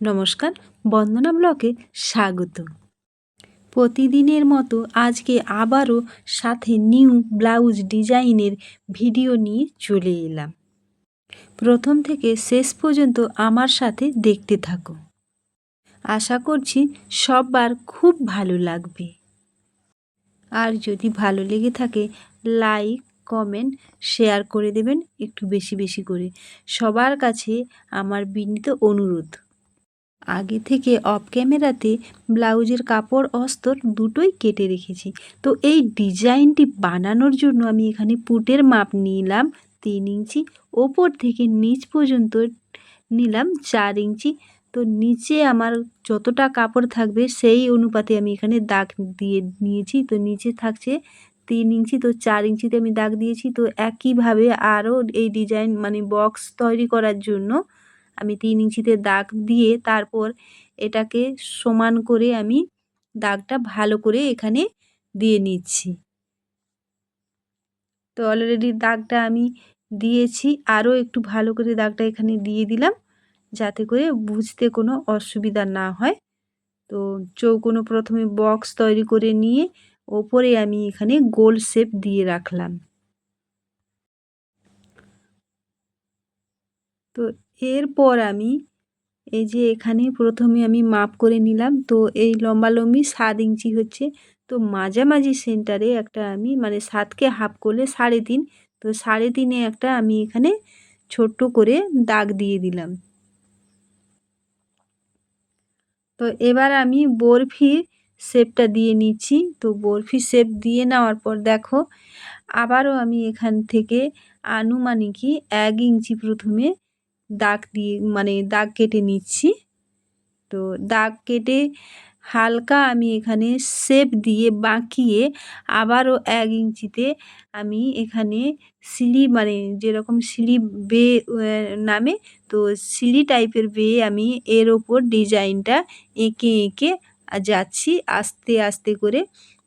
নমস্কার, বন্দনা ব্লকে স্বাগত। প্রতিদিনের মতো আজকে আবারও সাথে নিউ ব্লাউজ ডিজাইনের ভিডিও নিয়ে চলে এলাম। প্রথম থেকে শেষ পর্যন্ত আমার সাথে দেখতে থাকো। আশা করছি সববার খুব ভালো লাগবে। আর যদি ভালো লেগে থাকে, লাইক, কমেন্ট, শেয়ার করে দেবেন একটু বেশি বেশি করে। সবার কাছে আমার বিনীত অনুরোধ। আগে থেকে অফ ক্যামেরাতে ব্লাউজের কাপড়, অস্তর দুটোই কেটে রেখেছি। তো এই ডিজাইনটি বানানোর জন্য আমি এখানে পুটের মাপ নিলাম তিন ইঞ্চি, ওপর থেকে নিচ পর্যন্ত নিলাম চার ইঞ্চি। তো নিচে আমার যতটা কাপড় থাকবে সেই অনুপাতে আমি এখানে দাগ দিয়ে নিয়েছি। তো নিচে থাকছে তিন ইঞ্চি, তো চার ইঞ্চিতে আমি দাগ দিয়েছি। তো একইভাবে আরও এই ডিজাইন মানে বক্স তৈরি করার জন্য আমি তিন ইঞ্চিতে দাগ দিয়ে তারপর এটাকে সমান করে আমি দাগটা ভালো করে এখানে দিয়ে নিচ্ছি। তো অলরেডি দাগটা আমি দিয়েছি, আরও একটু ভালো করে দাগটা এখানে দিয়ে দিলাম যাতে করে বুঝতে কোনো অসুবিধা না হয়। তো চৌকোনো প্রথমে বক্স তৈরি করে নিয়ে ওপরে আমি এখানে গোল শেপ দিয়ে রাখলাম। তো এরপর আমি এই যে এখানে প্রথমে আমি মাপ করে নিলাম। তো এই লম্বালম্বি সাত ইঞ্চি হচ্ছে। তো মাঝামাঝি সেন্টারে একটা আমি মানে সাতকে হাফ করলে সাড়ে তিন। তো সাড়ে তিনে একটা আমি এখানে ছোট্ট করে দাগ দিয়ে দিলাম। তো এবার আমি বরফির শেপটা দিয়ে নিচ্ছি। তো বরফি শেপ দিয়ে নেওয়ার পর দেখো, আবারও আমি এখান থেকে আনুমানিকই এক ইঞ্চি প্রথমে দাগ দিয়ে মানে দাগ কেটে নিচ্ছি। তো দাগ কেটে হালকা আমি এখানে শেপ দিয়ে বাঁকিয়ে আবারও এক ইঞ্চিতে আমি এখানে সিলি মানে যেরকম সিলি বে নামে, তো সিলি টাইপের বেয়ে আমি এর ওপর ডিজাইনটা এঁকে এঁকে যাচ্ছি আস্তে আস্তে করে।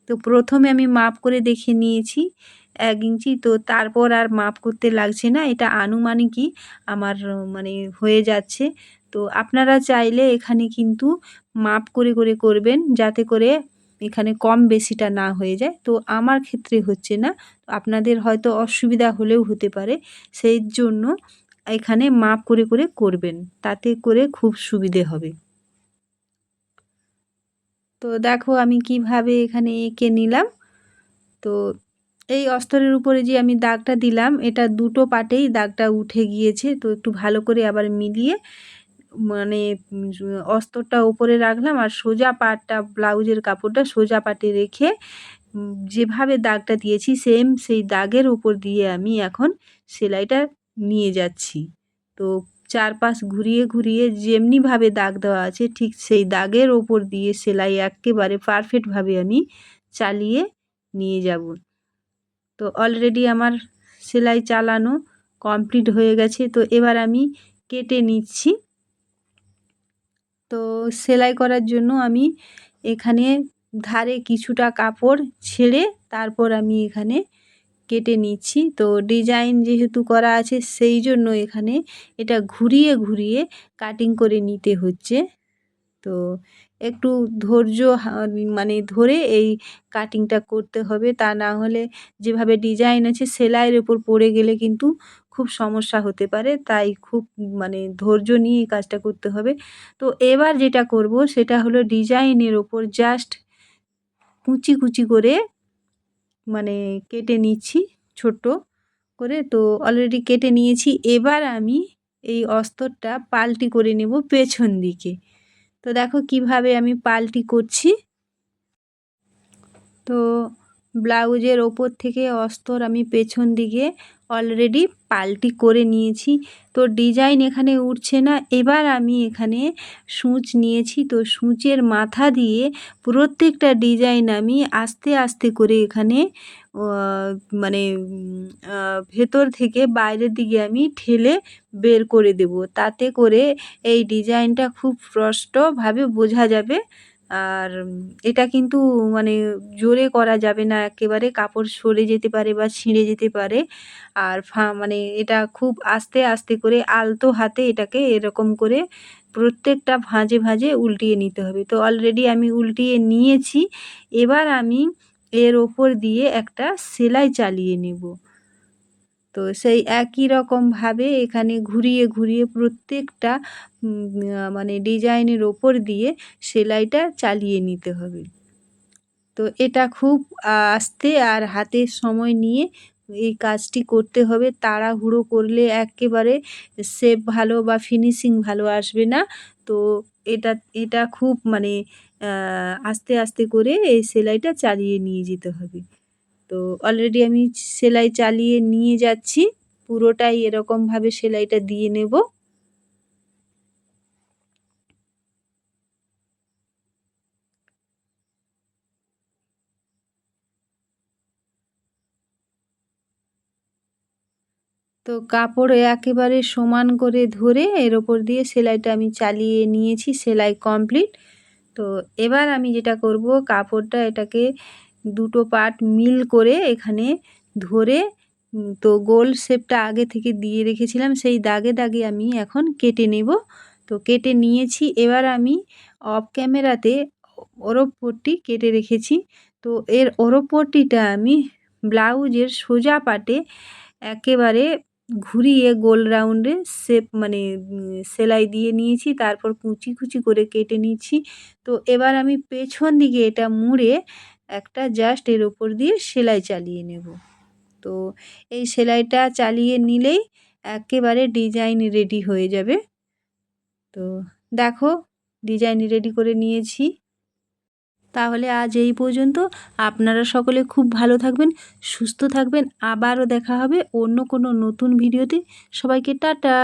তো প্রথমে আমি মাপ করে দেখে নিয়েছি। এক ইঞ্চি, তো তারপর আর মাপ করতে লাগছে না। এটা আনুমানিকই আমার মানে হয়ে যাচ্ছে। তো আপনারা চাইলে এখানে কিন্তু মাপ করে করে করবেন যাতে করে এখানে কম বেশিটা না হয়ে যায়। তো আমার ক্ষেত্রে হচ্ছে না। আপনাদের হয়তো অসুবিধা হলেও হতে পারে। সেই জন্য এখানে মাপ করে করে করবেন। তাতে করে খুব সুবিধে হবে। তো দেখো আমি কীভাবে এখানে এঁকে নিলাম। তো এই অস্তরের উপরে যে আমি দাগটা দিলাম, এটা দুটো পাটেই দাগটা উঠে গিয়েছে। তো একটু ভালো করে আবার মিলিয়ে মানে অস্তরটা উপরে রাখলাম আর সোজা পাটটা, ব্লাউজের কাপড়টা সোজা পাটে রেখে যেভাবে দাগটা দিয়েছি, সেম সেই দাগের উপর দিয়ে আমি এখন সেলাইটা নিয়ে যাচ্ছি। তো চারপাশ ঘুরিয়ে ঘুরিয়ে যেমনিভাবে দাগ দেওয়া আছে, ঠিক সেই দাগের ওপর দিয়ে সেলাই একেবারে পারফেক্টভাবে আমি চালিয়ে নিয়ে যাব। তো অলরেডি আমার সেলাই চালানো কমপ্লিট হয়ে গেছে। তো এবার আমি কেটে নিচ্ছি। তো সেলাই করার জন্য আমি এখানে ধারে কিছুটা কাপড় ছেড়ে তারপর আমি এখানে কেটে নিচ্ছি। তো ডিজাইন যেহেতু করা আছে, সেই জন্য এখানে এটা ঘুরিয়ে ঘুরিয়ে কাটিং করে নিতে হচ্ছে। তো একটু ধৈর্য মানে ধরে এই কাটিংটা করতে হবে। তা না হলে যেভাবে ডিজাইন আছে সেলাইয়ের ওপর পড়ে গেলে কিন্তু খুব সমস্যা হতে পারে। তাই খুব মানে ধৈর্য নিয়ে এই কাজটা করতে হবে। তো এবার যেটা করব সেটা হলো ডিজাইনের ওপর জাস্ট কুচি কুচি করে মানে কেটে নিচ্ছি ছোট্ট করে। তো অলরেডি কেটে নিয়েছি। এবার আমি এই অস্তরটা পাল্টি করে নেব পেছন দিকে। তো দেখো কীভাবে আমি পাল্টি করছি। তো ব্লাউজের ওপর থেকে অস্তর আমি পেছন দিকে অলরেডি পাল্টি করে নিয়েছি। তো ডিজাইন এখানে উঠছে না। এবার আমি এখানে সূচ নিয়েছি। তো সূচের মাথা দিয়ে প্রত্যেকটা ডিজাইন আমি আস্তে আস্তে করে এখানে মানে ভেতর থেকে বাইরের দিকে আমি ঠেলে বের করে দেব। তাতে করে এই ডিজাইনটা খুব স্পষ্টভাবে বোঝা যাবে। আর এটা কিন্তু মানে জোরে করা যাবে না, একেবারে কাপড় সরে যেতে পারে বা ছিঁড়ে যেতে পারে। আর ফা মানে এটা খুব আস্তে আস্তে করে আলতো হাতে এটাকে এরকম করে প্রত্যেকটা ভাঁজে ভাঁজে উল্টিয়ে নিতে হবে। তো অলরেডি আমি উল্টিয়ে নিয়েছি। এবার আমি এর ওপর দিয়ে একটা সেলাই চালিয়ে নেব। তো সেই একই রকমভাবে এখানে ঘুরিয়ে ঘুরিয়ে প্রত্যেকটা মানে ডিজাইনের ওপর দিয়ে সেলাইটা চালিয়ে নিতে হবে। তো এটা খুব আস্তে আর হাতে সময় নিয়ে এই কাজটি করতে হবে। তাড়াহুড়ো করলে একেবারে শেপ ভালো বা ফিনিশিং ভালো আসবে না। তো এটা এটা খুব মানে আস্তে আস্তে করে এই সেলাইটা চালিয়ে নিয়ে যেতে হবে। তো অলরেডি আমি সেলাই চালিয়ে নিয়ে যাচ্ছি। পুরোটাই এরকমভাবে সেলাইটা দিয়ে নেব। তো কাপড় একেবারে সমান করে ধরে এর ওপর দিয়ে সেলাইটা আমি চালিয়ে নিয়েছি, সেলাই কমপ্লিট তো এবার আমি যেটা করব, কাপড়টা এটাকে দুটো পার্ট মিল করে এখানে ধরে তো গোল শেপটা আগে থেকে দিয়ে রেখেছিলাম, সেই দাগে দাগে আমি এখন কেটে নেব। তো কেটে নিয়েছি, এবার আমি অফ ক্যামেরাতে ওরপ কেটে রেখেছি। তো এর ওরপ আমি ব্লাউজের সোজা পাটে একেবারে ঘুরিয়ে গোল রাউন্ডে শেপ মানে সেলাই দিয়ে নিয়েছি, তারপর কুচি কুচি করে কেটে নিয়েছি তো এবার আমি পেছন দিকে এটা মুড়ে একটা জাস্ট এর ওপর দিয়ে সেলাই চালিয়ে নেব। তো এই সেলাইটা চালিয়ে নিলেই একেবারে ডিজাইন রেডি হয়ে যাবে। তো দেখো ডিজাইন রেডি করে নিয়েছি। তাহলে আজ এই পর্যন্ত। আপনারা সকলে খুব ভালো থাকবেন, সুস্থ থাকবেন। আবারও দেখা হবে অন্য কোনো নতুন ভিডিওতে। সবাইকে টাটা!